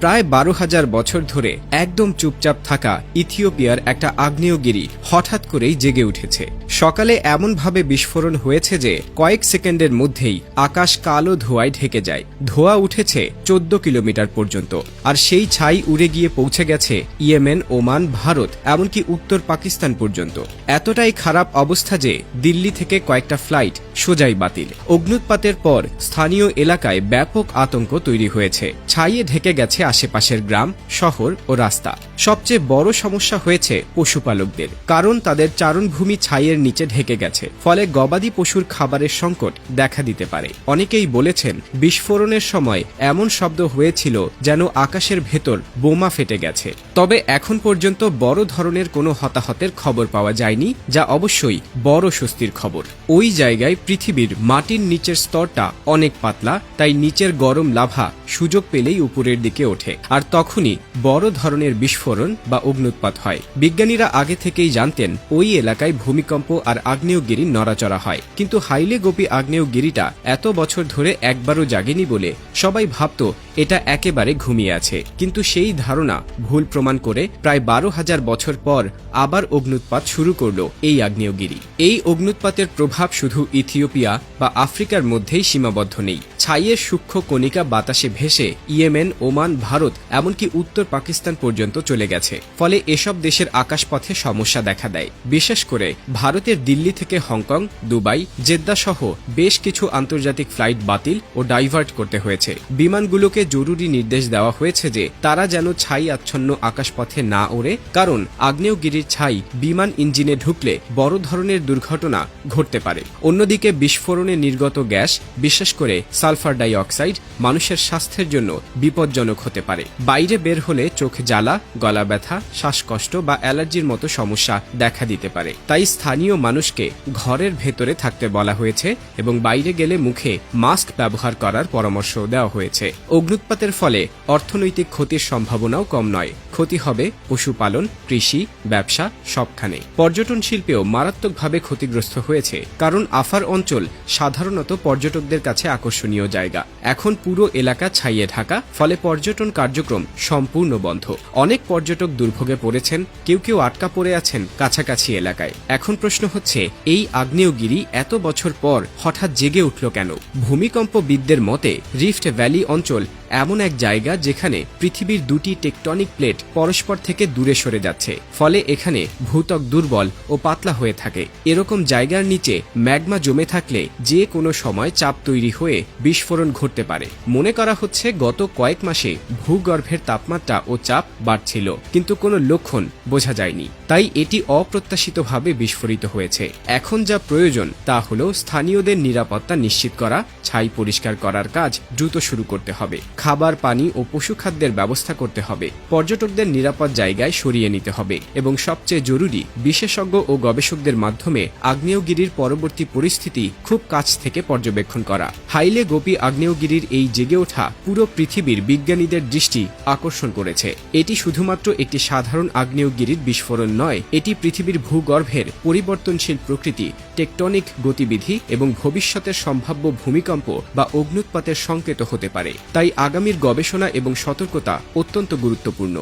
প্রায় বারো হাজার বছর ধরে একদম চুপচাপ থাকা ইথিওপিয়ার একটা আগ্নেয়গিরি হঠাৎ করেই জেগে উঠেছে। সকালে এমনভাবে বিস্ফোরণ হয়েছে যে কয়েক সেকেন্ডের মধ্যেই আকাশ কালো ধোঁয়ায় ঢেকে যায়। ধোঁয়া উঠেছে চোদ্দ কিলোমিটার পর্যন্ত। আর সেই ছাই উড়ে গিয়ে পৌঁছে গেছে ইয়েমেন, ওমান, ভারত, এমনকি উত্তর পাকিস্তান পর্যন্ত। এতটাই খারাপ অবস্থা যে দিল্লি থেকে কয়েকটা ফ্লাইট সোজাই বাতিল। অগ্নুৎপাতের পর স্থানীয় এলাকায় ব্যাপক আতঙ্ক তৈরি হয়েছে। ছাইয়ে ঢেকে গেছে আশেপাশের গ্রাম, শহর ও রাস্তা। সবচেয়ে বড় সমস্যা হয়েছে পশুপালকদের। কারণ তাদের চারণভূমি ছাইয়ের নিচে ঢেকে গেছে। ফলে গবাদি পশুর খাবারের সংকট দেখা দিতে পারে। অনেকেই বলেছেন, বিস্ফোরণের সময় এমন শব্দ হয়েছিল যেন আকাশের ভেতর বোমা ফেটে গেছে। তবে এখন পর্যন্ত বড় ধরনের কোনো হতাহতের খবর পাওয়া যায়নি, যা অবশ্যই বড় স্বস্তির খবর। ওই জায়গায় পৃথিবীর মাটির নিচের স্তরটা অনেক পাতলা, তাই নিচের গরম লাভা সুযোগ পেলেই উপরের দিকে ওঠে। আর তখনই বড় ধরনের বিস্ফোরণ বা অগ্নুৎপাত হয়। বিজ্ঞানীরা আগে থেকেই জানতেন, ওই এলাকায় ভূমিকম্প আর আগ্নেয়গিরি নড়াচড়া হয়। কিন্তু হাইলে গোপী আগ্নেয়গিরিটা এত বছর ধরে একবারও জাগেনি বলে সবাই ভাবত এটা একেবারে ঘুমিয়ে আছে। কিন্তু সেই ধারণা ভুল প্রমাণ করে প্রায় বারো হাজার বছর পর আবার অগ্নুৎপাত শুরু করল এই আগ্নেয়গিরি। এই অগ্নুৎপাতের প্রভাব শুধু ইথিওপিয়া বা আফ্রিকার মধ্যেই সীমাবদ্ধ নেই। ছাইয়ের সূক্ষ্ম কণিকা বাতাসে ভেসে ইয়েমেন, ওমান, ভারত, এমনকি উত্তর পাকিস্তান পর্যন্ত চলে গেছে। ফলে এসব দেশের আকাশপথে সমস্যা দেখা দেয়। বিশেষ করে ভারতের দিল্লি থেকে হংকং, দুবাই, জেদ্দা সহ বেশ কিছু আন্তর্জাতিক ফ্লাইট বাতিল ও ডাইভার্ট করতে হয়েছে। বিমানগুলোকে জরুরি নির্দেশ দেওয়া হয়েছে যে তারা যেন ছাই আচ্ছন্ন আকাশপথে না ওড়ে, কারণ আগ্নেয়গিরির ছাই বিমান ইঞ্জিনে ঢুকলে বড় ধরনের দুর্ঘটনা ঘটতে পারে। অন্যদিকে বিস্ফোরণে নির্গত গ্যাস, বিশেষ করে সালফার ডাই অক্সাইড মানুষের স্বাস্থ্যের জন্য বিপজ্জনক হতে পারে। বাইরে বের হলে চোখ জ্বালা, গলা ব্যথা, শ্বাসকষ্ট বা অ্যালার্জির মতো সমস্যা দেখা দিতে পারে। তাই স্থানীয় মানুষকে ঘরের ভেতরে থাকতে বলা হয়েছে এবং বাইরে গেলে মুখে মাস্ক ব্যবহার করার পরামর্শ দেওয়া হয়েছে। অগ্নুৎপাতের ফলে অর্থনৈতিক ক্ষতির সম্ভাবনাও কম নয়। ক্ষতি হবে পশুপালন, কৃষি, ব্যবসা, সবখানে। পর্যটন শিল্পেও মারাত্মকভাবে ক্ষতিগ্রস্ত হয়েছে, কারণ আফার অঞ্চল সাধারণত পর্যটকদের কাছে আকর্ষণীয় জায়গা। এখন পুরো এলাকা ছাইয়ে ঢাকা, ফলে পর্যটন কার্যক্রম সম্পূর্ণ বন্ধ। অনেক পর্যটক দুর্ভোগে পড়েছেন, কেউ কেউ আটকা পড়ে আছেন কাছাকাছি এলাকায়। এখন প্রশ্ন হচ্ছে, এই আগ্নেয়গিরি এত বছর পর হঠাৎ জেগে উঠল কেন? ভূমিকম্পবিদদের মতে রিফ্ট ভ্যালি অঞ্চল এমন এক জায়গা যেখানে পৃথিবীর দুটি টেকটনিক প্লেট পরস্পর থেকে দূরে সরে যাচ্ছে, ফলে এখানে ভূতক দুর্বল ও পাতলা হয়ে থাকে। এরকম জায়গার নিচে ম্যাগমা জমে থাকলে যে কোনো সময় চাপ তৈরি হয়ে বিস্ফোরণ ঘটতে পারে। মনে করা হচ্ছে গত কয়েক মাসে ভূগর্ভের তাপমাত্রা ও চাপ বাড়ছিল, কিন্তু কোনো লক্ষণ বোঝা যায়নি। তাই এটি অপ্রত্যাশিতভাবে বিস্ফোরিত হয়েছে। এখন যা প্রয়োজন তা হল স্থানীয়দের নিরাপত্তা নিশ্চিত করা, ছাই পরিষ্কার করার কাজ দ্রুত শুরু করতে হবে। খাবার, পানি ও পশুখাদ্যের ব্যবস্থা করতে হবে। পর্যটকদের নিরাপদ জায়গায় সরিয়ে নিতে হবে এবং সবচেয়ে জরুরি, বিশেষজ্ঞ ও গবেষকদের মাধ্যমে আগ্নেয়গিরির পরবর্তী পরিস্থিতি খুব কাছ থেকে পর্যবেক্ষণ করা। হাইলে গোপী আগ্নেয়গিরির এই জেগে ওঠা পুরো পৃথিবীর বিজ্ঞানীদের দৃষ্টি আকর্ষণ করেছে। এটি শুধুমাত্র একটি সাধারণ আগ্নেয়গিরির বিস্ফোরণ নয়, এটি পৃথিবীর ভূগর্ভের পরিবর্তনশীল প্রকৃতি, টেকটনিক গতিবিধি এবং ভবিষ্যতের সম্ভাব্য ভূমিকম্প বা অগ্নুৎপাতের সংকেত হতে পারে। তাই আগামীর গবেষণা এবং সতর্কতা অত্যন্ত গুরুত্বপূর্ণ।